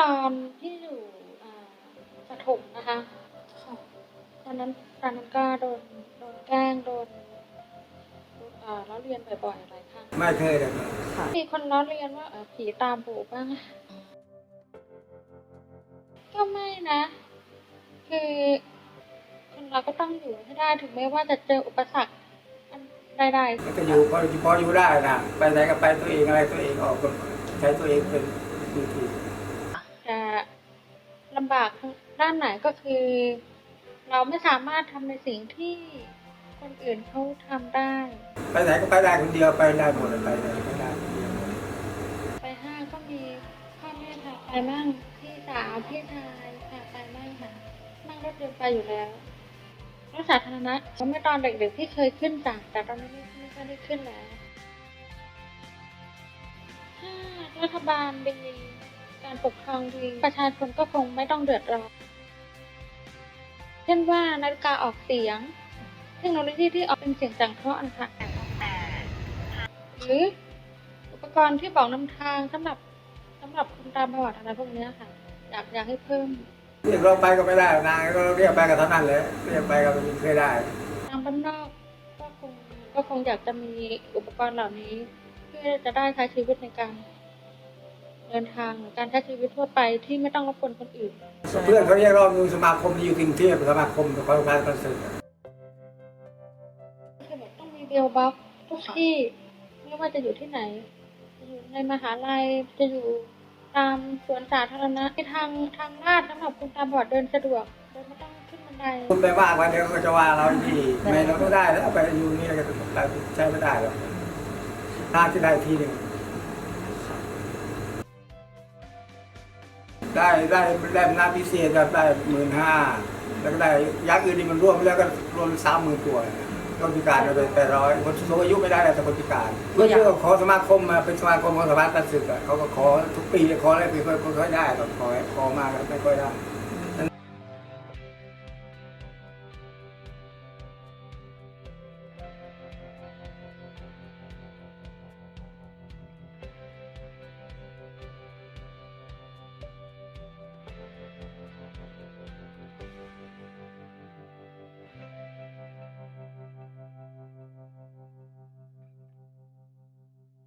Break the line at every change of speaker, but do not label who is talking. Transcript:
ตอนที่อยู่สถมนะคะตอนนั้นตอนนั้นก็โดนโดนแกล้งโดนล้อเรียนบ่อยๆหลายครั้ง
ไม่เคยเลย
ค่ะ
มีคนล้อเรียนว่าผีตามปู่บ้างก็ไม่นะ คือคนเราก็ต้องอยู่ให้ได้ถึงแม้ว่าจะเจออุปสรรคได้
ได้ก็อยู่พอพออยู่ได้นะไปไหนก็ไปตัวเองอะไรตัวเองออกใช้ตัวเองเป็น
ที่ ลำบากทางด้านไหนก็คือ เราไม่สามารถทำในสิ่งที่คนอื่นเขาทำได้
ไปไหนก็ไปได้คนเดียวไปได้หมดเลยไปไหนก็ได้คนเดียว
ไปห้างก็มีพ่อแม่พาไปมั่งพี่สาวพี่ชายพาไปมั่งค่ะนั่งรถยนต์ไปอยู่แล้วรถสาธารณะเมื่อตอนเด็กๆที่เคยขึ้นจ้ะแต่ตอนนี้ไม่ไม่ค่อยได้ขึ้นแล้วถ้ารัฐบาลดี การปกครองดีประชาชนก็คงไม่ต้องเดือดร้อน เช่นว่านาฬิกาออกเสียง เทคโนโลยีที่ออกเป็นเสียงจังเคราะห์นะคะหรืออุปกรณ์ที่บอกนำทางสำหรับสำหรับคนตาบอดอะไรพวกเนี้ยค่ะ อยากอยากให้เพิ่ม
เรียกเราไปก็ไม่ได้นางก็เรียกไปก็เท่านั้นเลยเรียกไปก็ไม่เคยได้
ทางบ้านนอกก็คงก็คงอยากจะมีอุปกรณ์เหล่านี้ เพื่อจะได้ใช้ชีวิตในการ เดินทางหรือการใช้ชีวิตทั่วไปที่ไม่ต้องรบกวนคนอื่น
เพื่อนเขาเรียกเราอยู่สมาคมที่อยู่กรุงเทพสมาคมเขาพาคอนเสิร์ต
คือแบบต้องมีเบลบ็อกทุกที่ไม่ว่าจะอยู่ที่ไหนจะอยู่ในมหาลัยจะอยู่ตามสวนสาธารณะที่ทางทางลาดสำหรับคนตาบอดเดินสะดวกโดยไม่ต้องขึ้นบันได
คุณไปว่าวันเดียวก็จะว่าเราที่ไม่เราไม่ได้แล้วไปอยู่นี่ก็เราใช้ไม่ได้หรอกทางที่ได้ทีหนึ่ง ได้ได้ได้น้ำพิเศษแบบได้หมื่นห้าแล้วก็ได้ยักษ์อื่นนี่มันรวมแล้วก็รวมสามหมื่นกว่าคนพิการเราไปแปดร้อยคนสูงอายุไม่ได้แต่คนพิการเพื่อขอสมาคมมาเป็นสมาคมของสภาตัดสึกอะเขาก็ขอทุกปีขออะไรปีก็ค่อยได้ก็ขอขอมาก็ไม่ค่อยได้